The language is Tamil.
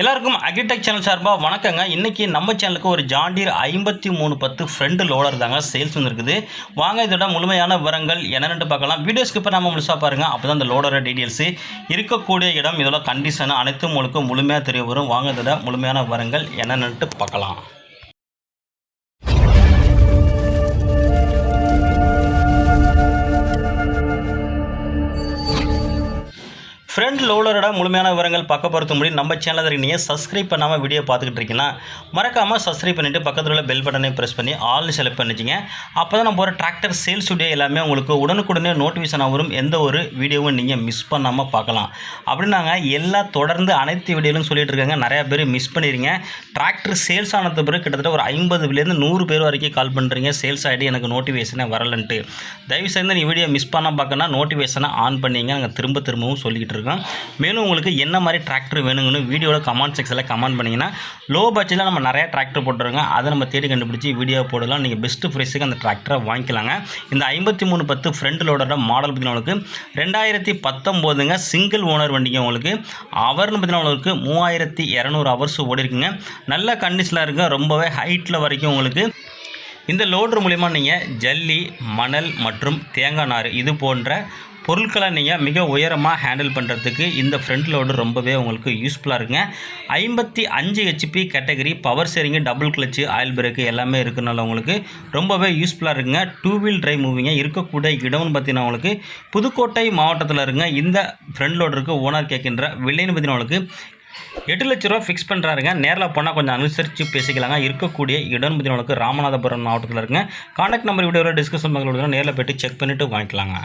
எல்லாருக்கும் அக்ரிடெக் சேனல் சார்பாக வணக்கங்க. இன்றைக்கி நம்ம சேனலுக்கு ஒரு ஜாண்டீர் ஐம்பத்தி மூணு பத்து ஃப்ரெண்டு லோடர் தாங்க சேல்ஸ் வந்துருக்குது. வாங்க இதோட முழுமையான விவரங்கள் என்னென்னு பார்க்கலாம். வீடியோஸ்க்கு இப்போ நம்ம முழுசாக பாருங்கள் அப்போ தான் இந்த லோடரோட டீட்டெயில்ஸு இருக்கக்கூடிய இடம் இதோட கண்டிஷன் அனைத்தும் உங்களுக்கு முழுமையாக தெரிய வரும். வாங்க இதோட முழுமையான விவரங்கள் என்னென்னுட்டு பார்க்கலாம். ஃப்ரெண்ட் லோலரோட முழுமையான விவரங்கள் பார்க்க பொறுத்த முடியும் நம்ம சேனலில் நீங்கள் சப்ஸ்கிரைப் பண்ணாமல் வீடியோ பார்த்துக்கிட்டு இருக்கீங்கன்னா மறக்காமல் சப்ஸ்கிரைப் பண்ணிவிட்டு பக்கத்தில் உள்ள பெல் பட்டனை ப்ரெஸ் பண்ணி ஆல்னு செலக்ட் பண்ணிச்சிங்க. அப்போ தான் நம்ம ஒரு டிராக்டர் சேல்ஸ் வீடியோ எல்லாமே உங்களுக்கு உடனுக்குடனே நோட்டிஃபிகேஷன் வரும். எந்த ஒரு வீடியோவும் நீங்கள் மிஸ் பண்ணாமல் பார்க்கலாம். அப்படின்னாங்க எல்லா தொடர்ந்து அனைத்து வீடியோலும் சொல்லிட்டு இருக்காங்க. நிறையா பேர் மிஸ் பண்ணிடுங்க டிராக்டர் சேல்ஸ் ஆனது பிறகு கிட்டத்தட்ட ஒரு ஐம்பதுலேருந்து நூறு பேர் வரைக்கும் கால் பண்ணுறீங்க சேல்ஸ் ஆகிட்டு எனக்கு நோட்டிஃபிகேஷனே வரலன்ட்டு. தயவு செய்து நீ வீடியோ மிஸ் பண்ணால் பார்க்கணும்னா நோட்டிஃபிகேஷனை ஆன் பண்ணிங்க. நாங்கள் திரும்ப திரும்பவும் சொல்லிக்கிட்டு இருக்கோம். மேலும் உங்களுக்கு என்ன மாதிரி டிராக்டர் வேணுங்கன்னு வீடியோவில் கமெண்ட் செக்ஷனில் கமெண்ட் பண்ணிங்கன்னா லோ பட்ஜெட்டில் நம்ம நிறையா டிராக்டர் போட்டுருங்க அதை நம்ம தேடி கண்டுபிடிச்சி வீடியோ போடலாம். நீங்கள் பெஸ்ட்டு ப்ரைஸுக்கு அந்த டிராக்டரை வாங்கிக்கலாங்க. இந்த ஐம்பத்தி மூணு பத்து ஃப்ரண்ட் லோடோட மாடல் பார்த்தீங்கன்னா உங்களுக்கு ரெண்டாயிரத்தி பத்தொம்போதுங்க சிங்கிள் ஓனர் வண்டிங்க உங்களுக்கு. அவர்னு பார்த்தீங்கன்னா உங்களுக்கு மூவாயிரத்தி இரநூறு ஹவர்ஸ் ஓடி இருக்குங்க நல்ல கண்டிஷனில் இருக்குங்க. ரொம்பவே ஹைட்டில் வரைக்கும் உங்களுக்கு இந்த லோட்ரு மூலிமா நீங்கள் ஜல்லி மணல் மற்றும் தேங்காய் நார் இது போன்ற பொருட்களை நீங்கள் மிக உயரமாக ஹேண்டில் பண்ணுறதுக்கு இந்த ஃப்ரண்ட் லோடு ரொம்பவே உங்களுக்கு யூஸ்ஃபுல்லாக இருக்குங்க. ஐம்பத்தி அஞ்சு H P category power steering double clutch oil brake எல்லாமே இருக்கனால உங்களுக்கு ரொம்பவே யூஸ்ஃபுல்லாக இருக்குங்க. டூ வீல் ட்ரைவ் மூவிங்க இருக்கக்கூடிய இடம்னு பார்த்தீங்கன்னா உங்களுக்கு புதுக்கோட்டை மாவட்டத்தில் இருங்க இந்த ஃப்ரண்ட் லோடருக்கு ஓனர் கேட்கின்ற விலைன்னு பார்த்தீங்கன்னா உங்களுக்கு எட்டு லட்ச ரூபா ஃபிக்ஸ் பண்ணுறாருங்க நேரில் போனால் கொஞ்சம் அனுசரித்து பேசிக்கலாங்க. இருக்கக்கூடிய இடம் பார்த்தீங்கன்னா ராமநாதபுரம் மாவட்டத்தில் இருக்குங்க. கான்டாக்ட் நம்பர் வீடியோவில் டிஸ்கஷன் பண்ணுறது நேரில் போய்ட்டு செக் பண்ணிவிட்டு வாங்கிக்கலாங்க.